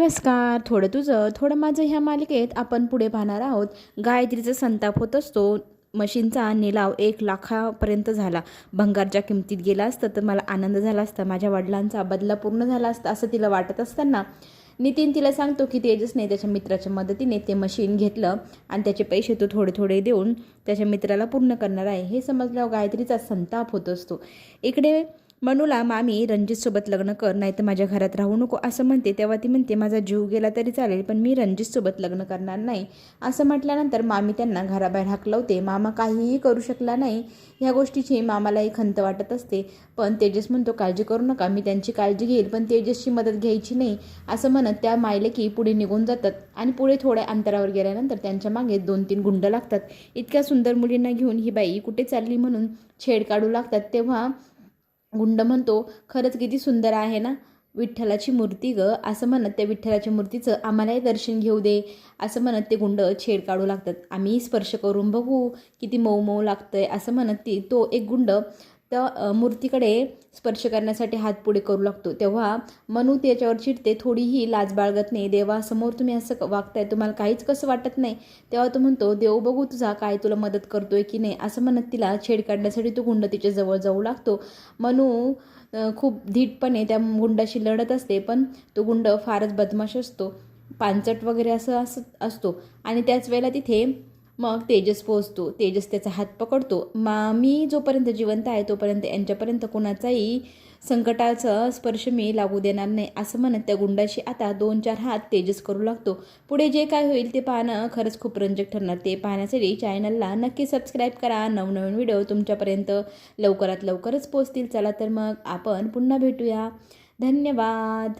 नमस्कार. थोडं तुझं थोडं माझं ह्या मालिकेत आपण पुढे पाहणार आहोत. गायत्रीचा संताप होत असतो. मशीनचा निलाव एक लाखापर्यंत झाला. भंगारच्या किमतीत गेला असतं तर मला आनंद झाला असता. माझ्या वडिलांचा बदला पूर्ण झाला असता असं तिला वाटत असताना नितीन तिला सांगतो की तेजसने त्याच्या मित्राच्या मदतीने ते मशीन घेतलं आणि त्याचे पैसे तो थोडे थोडे देऊन त्याच्या मित्राला पूर्ण करणार आहे. हे समजल्यावर गायत्रीचा संताप होत असतो. इकडे मनूला मामी रणजितसोबत लग्न कर नाही तर माझ्या घरात राहू नको असं म्हणते. तेव्हा ती म्हणते माझा जीव गेला तरी चालेल पण मी रणजितसोबत लग्न करणार नाही. असं म्हटल्यानंतर मामी त्यांना घराबाहेर हाकलवते. मामा काहीही करू शकला नाही. ह्या गोष्टीची मामालाही खंत वाटत असते. पण तेजस म्हणतो काळजी करू नका मी त्यांची काळजी घेईल पण तेजसची मदत घ्यायची नाही. असं म्हणत त्या मायले की पुढे निघून जातात आणि पुढे थोड्या अंतरावर गेल्यानंतर त्यांच्या मागे दोन तीन गुंड लागतात. इतक्या सुंदर मुलींना घेऊन ही बाई कुठे चालली म्हणून छेड काढू लागतात. तेव्हा गुंड म्हणतो खरंच किती सुंदर आहे ना? विठ्ठलाची मूर्ती ग. असं म्हणत त्या विठ्ठलाच्या मूर्तीचं आम्हालाही दर्शन घेऊ दे. असं म्हणत ते गुंड छेड काढू लागतात. आम्ही स्पर्श करून बघू किती मऊ मऊ लागतंय. असं म्हणत ती तो एक गुंड त्या मूर्तीकडे स्पर्श करण्यासाठी हात पुढे करू लागतो. तेव्हा मनू त्याच्यावर चिडते थोडीही लाज बाळगत नाही. देवासमोर तुम्ही असं वागताय तुम्हाला काहीच कसं वाटत नाही. तेव्हा तो म्हणतो देव बघू तुझा काय तुला मदत करतोय की नाही? असं म्हणत तिला छेड काढण्यासाठी तो गुंड तिच्या जवळ जाऊ लागतो. मनू खूप धीटपणे त्या गुंडाशी लढत असते पण तो गुंड फारच बदमाश असतो. पानचट वगैरे असं असं असतो. आणि त्याच वेळेला तिथे मग तेजस पोचतो तेजस त्याचा हात पकडतो. मा मी जोपर्यंत जिवंत आहे तोपर्यंत यांच्यापर्यंत कोणाचाही संकटाचा स्पर्श मी लागू देणार नाही असं म्हणत त्या गुंडाशी आता दोन चार हात तेजस करू लागतो. पुढे जे काय होईल ते पाहणं खरंच खूप रंजक ठरणार. ते पाहण्यासाठी चॅनलला नक्की सबस्क्राईब करा. नवनवीन व्हिडिओ तुमच्यापर्यंत लवकरात लवकरच पोचतील चला तर मग आपण पुन्हा भेटूया. धन्यवाद!